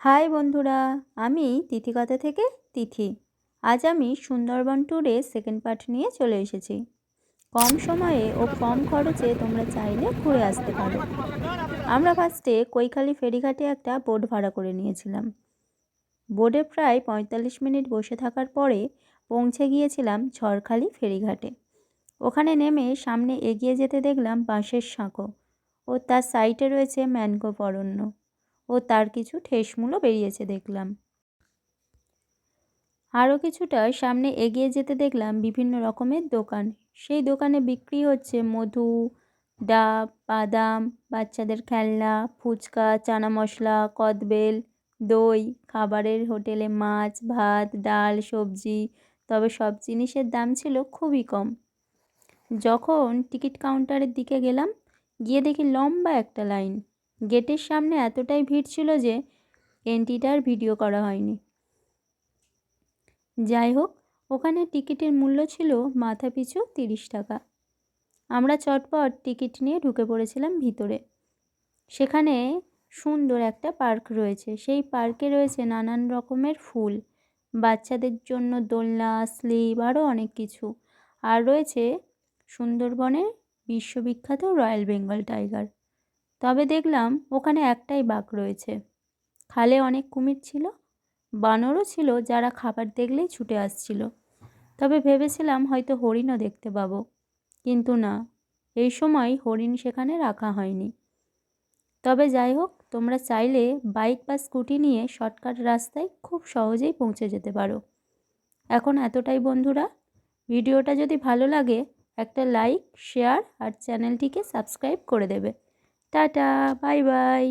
High বন্ধুরা, আমি তিথিকথা থেকে তিথি। আজ আমি সুন্দরবন ট্যুরে সেকেন্ড পার্ট নিয়ে চলে এসেছি। কম সময়ে ও কম খরচে তোমরা চাইলে ঘুরে আসতে পারো। আমরা ফার্স্টে কৈখালি ফেরিঘাটে একটা বোট ভাড়া করে নিয়েছিলাম। বোটে প্রায় পঁয়তাল্লিশ মিনিট বসে থাকার পরে পৌঁছে গিয়েছিলাম ঝড়খালি ফেরিঘাটে। ওখানে নেমে সামনে এগিয়ে যেতে দেখলাম বাঁশের সাঁকো ও তার সাইটে রয়েছে ম্যানগ্রোভ অরণ্য ও তার কিছু ঠেসমূলও বেরিয়েছে দেখলাম। আরও কিছুটা সামনে এগিয়ে যেতে দেখলাম বিভিন্ন রকমের দোকান। সেই দোকানে বিক্রি হচ্ছে মধু, ডাব, বাদাম, বাচ্চাদের খেলনা, ফুচকা, চানা মশলা, কদবেল, দই, খাবারের হোটেলে মাছ, ভাত, ডাল, সবজি, তবে সব জিনিসের দাম ছিল খুবই কম। যখন টিকিট কাউন্টারের দিকে গেলাম, গিয়ে দেখি লম্বা একটা লাইন। গেটের সামনে এতটাই ভিড় ছিল যে এন্ট্রিটার ভিডিও করা হয়নি। যাই হোক, ওখানে টিকিটের মূল্য ছিল মাথা পিছু তিরিশ টাকা। আমরা চটপট টিকিট নিয়ে ঢুকে পড়েছিলাম ভিতরে। সেখানে সুন্দর একটা পার্ক রয়েছে। সেই পার্কে রয়েছে নানান রকমের ফুল, বাচ্চাদের জন্য দোলনা, স্লিপ, আরও অনেক কিছু। আর রয়েছে সুন্দরবনের বিশ্ববিখ্যাত রয়্যাল বেঙ্গল টাইগার। তবে দেখলাম ওখানে একটাই বাঘ রয়েছে। খালে অনেক কুমির ছিল, বানরও ছিল, যারা খাবার দেখলেই ছুটে আসছিল। তবে ভেবেছিলাম হয়তো হরিণও দেখতে পাবো। কিন্তু না, এই সময় হরিণ সেখানে রাখা হয়নি। তবে যাই হোক, তোমরা চাইলে বাইক বা স্কুটি নিয়ে শর্টকাট রাস্তায় খুব সহজেই পৌঁছে যেতে পারো। এখন এতটাই বন্ধুরা, ভিডিওটা যদি ভালো লাগে, একটা লাইক, শেয়ার আর চ্যানেলটিকে সাবস্ক্রাইব করে দেবে। Tata bye bye.